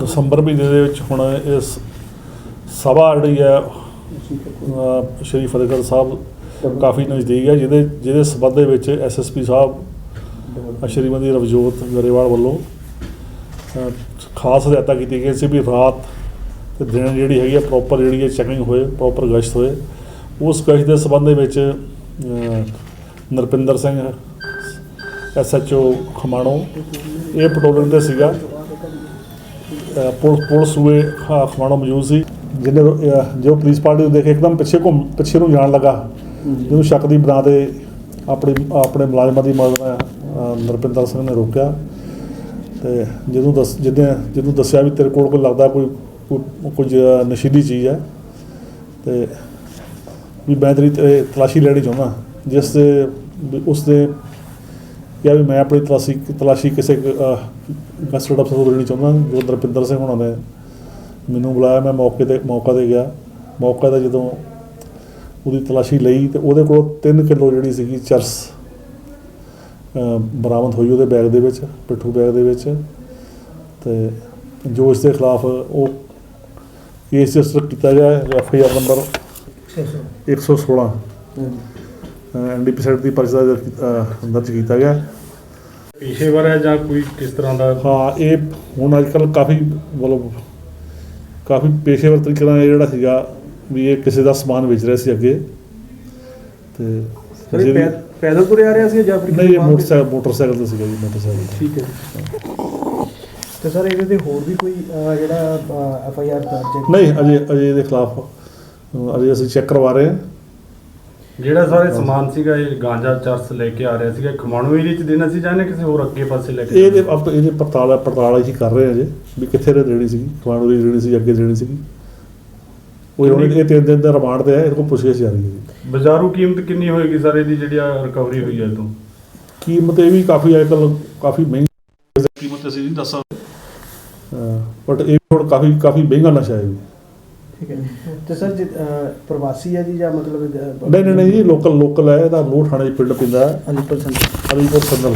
ਦਸੰਬਰ ਮਹੀਨੇ ਦੇ ਵਿੱਚ ਹੁਣ ਇਸ ਸਭਾ ਜਿਹੜੀ ਹੈ, ਅਹ ਸ਼੍ਰੀ ਫਤਿਹਗੜ੍ਹ ਸਾਹਿਬ ਕਾਫੀ ਨਜ਼ਦੀਕ ਹੈ, ਜਿਹਦੇ ਜਿਹਦੇ ਸਬੰਧ ਦੇ ਵਿੱਚ ਐਸਐਸਪੀ ਸਾਹਿਬ ਸ਼੍ਰੀਮਤੀ ਰਵਜੋਤ ਗਰੇਵਾਲ ਵੱਲੋਂ, ਅਹ ਖਾਸ ਹਦਾਇਤਾਂ ਕੀਤੀ ਗਈ ਸੀ ਵੀ ਰਾਤ ਤੇ ਦਿਨ ਜਿਹੜੀ ਹੈਗੀ ਹੈ ਪ੍ਰੋਪਰ ਜਿਹੜੀ ਹੈ ਚੈਕਿੰਗ ਹੋਏ ਪ੍ਰੋਪਰ ਗਸ਼ਤ ਹੋਏ। ਉਸ ਗਸ਼ਤ ਦੇ ਸਬੰਧ ਦੇ ਵਿੱਚ, ਅਹ ਨਰਪਿੰਦਰ ਸਿੰਘ ਐਸਐਚਓ ਖਮਾਣੋ, ਇਹ ਪੈਟਰੋਲਿੰਗ ਤੇ ਸੀਗਾ। ਅਹ ਪੁਲ ਪੁਲ ਸੂਏ ਖ- ਖਮਾਣੋ ਮੌਜੂਦ ਸੀ ਜਿਹਨੇ ਜੋ ਪੁਲਿਸ ਪਾਰਟੀ ਨੂੰ ਦੇਖ ਇੱਕਦਮ ਪਿੱਛੇ ਘੁੰਮ ਪਿੱਛੇ ਨੂੰ ਜਾਣ ਲੱਗਾ। ਜਿਹਨੂੰ ਸ਼ੱਕ ਦੀ ਬਣਾ ਦੇ ਆਪਣੀ ਆਪਣੇ ਮੁਲਾਜ਼ਮਾਂ ਦੀ ਮਦਦ ਨਰਪਿੰਦਰ ਸਿੰਘ ਨੇ ਰੋਕਿਆ। ਤੇ ਜਦੋਂ ਦੱਸ ਜਿਹਨੇ ਜਿਹਨੂੰ ਦੱਸਿਆ ਵੀ ਤੇਰੇ ਕੋਲ ਕੋਈ ਲੱਗਦਾ ਕੋਈ ਕੁਝ ਨਸ਼ੀਲੀ ਚੀਜ਼ ਹੈ ਤੇ ਵੀ ਤੇ ਤਲਾਸ਼ੀ ਲੈਣੀ ਚਾਹੁੰਦਾ ਜਿਸ ਦੇ ਉਸ ਦੇ ਕਿਹਾ ਵੀ ਮੈਂ ਆਪਣੀ ਤਲਾਸ਼ੀ ਤਲਾਸ਼ੀ ਕਿਸੇ ਕਸਟਰਡ ਅਫਸਰ ਤੋਂ ਲੈਣੀ ਚਾਹੁੰਦਾ ਜੋ ਦਰਪਿੰਦਰ ਸਿੰਘ ਹੋਣਾ ਨੇ। ਮੈਨੂੰ ਬੁਲਾਇਆ ਮੈਂ ਮੌਕੇ ਤੇ ਮੌਕਾ ਤੇ ਗਿਆ। ਮੌਕਾ ਤੇ ਜਦੋਂ ਉਹਦੀ ਤਲਾਸ਼ੀ ਲਈ ਤੇ ਉਹਦੇ ਕੋਲ 3 ਕਿਲੋ ਜਿਹੜੀ ਸੀਗੀ ਚਰਸ ਬਰਾਮਦ ਹੋਈ ਉਹਦੇ ਬੈਗ ਦੇ ਵਿੱਚ ਪਿੱਠੂ ਬੈਗ ਦੇ ਵਿੱਚ। ਤੇ ਜੋ ਇਸ ਦੇ ਖਿਲਾਫ ਉਹ ਕੇਸ ਰਜਿਸਟਰ ਕੀਤਾ ਗਿਆ F I R number 116 NDPS act ਦੀ ਪਰਚਾ ਦਰਜ ਕੀਤਾ ਗਿਆ ਪੇਸ਼ੇਵਰ ਹੈ ਜਾਂ ਕੋਈ ਕਿਸ ਤਰ੍ਹਾਂ ਦਾ ਹਾਂ ਇਹ ਹੁਣ ਅੱਜ ਕੱਲ ਕਾਫੀ ਮਤਲਬ ਕਾਫੀ ਪੇਸ਼ੇਵਰ ਤਰੀਕੇ ਨਾਲ ਇਹ ਜਿਹੜਾ ਸੀਗਾ ਵੀ ਇਹ ਕਿਸੇ ਦਾ ਸਮਾਨ ਵੇਚ ਰਿਹਾ ਸੀ ਅੱਗੇ ਤੇ ਸਰ ਪੈਦਲ ਤੁਰਿਆ ਰਿਹਾ ਸੀ ਜਾਂ ਫਿਰ ਨਹੀਂ ਇਹ? ਮੋਟਰਸਾਈਕਲ ਮੋਟਰਸਾਈਕਲ ਤੇ ਸੀਗਾ ਜੀ ਮੋਟਰਸਾਈਕਲ। ਠੀਕ ਹੈ। ਤੇ ਸਰ ਇਹਦੇ ਤੇ ਹੋਰ ਵੀ ਕੋਈ ਜਿਹੜਾ ਐਫ ਆਈ ਆਰ ਦਰਜ ਨਹੀਂ ਅਜੇ ਅਜੇ ਇਹਦੇ ਖਿਲਾਫ ਅਜੇ ਅਸੀਂ ਚੈੱਕ ਕਰਵਾ ਰਹੇ ਹਾਂ ਜਿਹੜਾ ਸਾਰੇ ਸਮਾਨ ਸੀਗਾ ਇਹ ਗਾਂਜਾ ਚਰਸ ਲੈ ਕੇ ਆ ਰਿਹਾ ਸੀਗਾ। ਖਮਾਣੂ ਏਰੀਆ ਚ ਦੇਣਾ ਸੀ ਜਾਂ ਇਹਨੇ ਕਿਸੇ ਹੋਰ ਅੱਗੇ ਪਾਸੇ ਲੈ ਕੇ ਇਹਦੇ ਆਪ ਇਹਦੇ ਪੜਤਾਲ ਪੜਤਾਲ ਅਸੀਂ ਕਰ ਰਹੇ ਹਾਂ ਅਜੇ ਵੀ ਕਿੱਥੇ ਦੇ ਦੇਣੀ ਸੀ ਖਵਾਣੂ ਦੀ ਦੇਣੀ ਸੀ ਅੱਗੇ ਦੇਣੀ ਸੀ ਉਹ ਹੁਣ ਇਹ ਤਿੰਨ ਦਿਨ ਦਾ ਰਿਮਾਂਡ ਤੇ ਹੈ ਇਹਦੇ ਕੋਲ ਪੁੱਛਗਿੱਛ ਜਾਰੀ ਹੈ ਜੀ। ਬਾਜ਼ਾਰੂ ਕੀਮਤ ਕਿੰਨੀ ਹੋਏਗੀ ਸਰ ਇਹਦੀ ਜਿਹੜੀ ਰਿਕਵਰੀ ਹੋਈ ਹੈ ਇਹ ਤੋਂ ਕੀਮਤ ਇਹ ਵੀ ਕਾਫੀ ਅੱਜ ਕੱਲ੍ਹ ਕਾਫੀ ਮਹਿੰਗੀ ਹੈ। ਕੀਮਤ ਅਸੀਂ ਨਹੀਂ ਦੱਸ ਸਕਦੇ ਬਟ ਇਹ ਹੁਣ ਕਾਫੀ ਕਾਫੀ ਮਹਿੰਗਾ ਨਸ਼ਾ ਹੈ ਜੀ। ਠੀਕ ਹੈ। ਤੇ ਸਰ ਜੀ, ਪ੍ਰਵਾਸੀ ਹੈ ਜੀ ਜਾਂ ਮਤਲਬ ਨਹੀਂ ਨਹੀਂ ਨਹੀਂ ਜੀ ਲੋਕਲ ਲੋਕਲ ਹੈ ਇਹਦਾ ਮੂੰਹ ਥਾਣੇ 'ਚ ਪਿੰਡ ਪਿੰਦਾ। ਹੈ ਅਲੀਪੁਰ ਸੰਤ ਅਲੀਪੁਰ ਸੰਦਲ